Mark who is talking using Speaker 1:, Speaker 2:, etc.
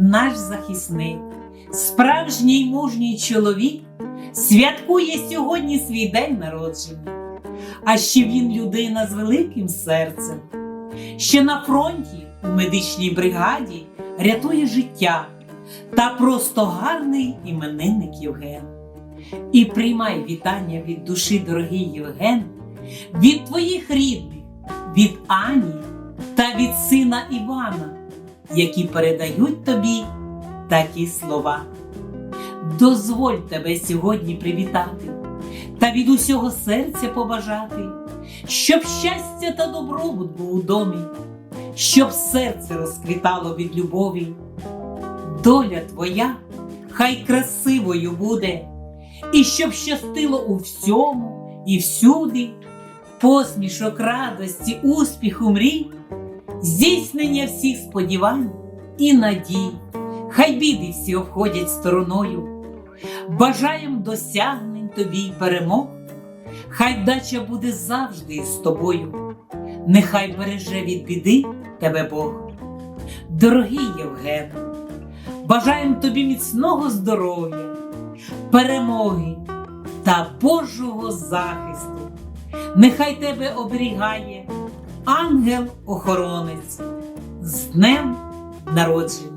Speaker 1: наш захисник, справжній мужній чоловік, святкує сьогодні свій день народження. А ще він людина з великим серцем, що на фронті у медичній бригаді рятує життя та просто гарний іменинник Євген. І приймай вітання від душі, дорогий Євген, від твоїх рідних, від Ані та від сина Івана, які передають тобі такі слова. Дозволь тебе сьогодні привітати та від усього серця побажати, щоб щастя та добробут був у домі, щоб серце розквітало від любові. Доля твоя хай красивою буде, і щоб щастило у всьому і всюди, посмішок радості, успіху мрій, здійснення всіх сподівань і надій, хай біди всі обходять стороною. Бажаєм досягнень тобі й перемог, хай вдача буде завжди з тобою, нехай береже від біди тебе Бог. Дорогий Євген, бажаєм тобі міцного здоров'я, перемоги та Божого захисту. Нехай тебе оберігає ангел-охоронець з днем народження.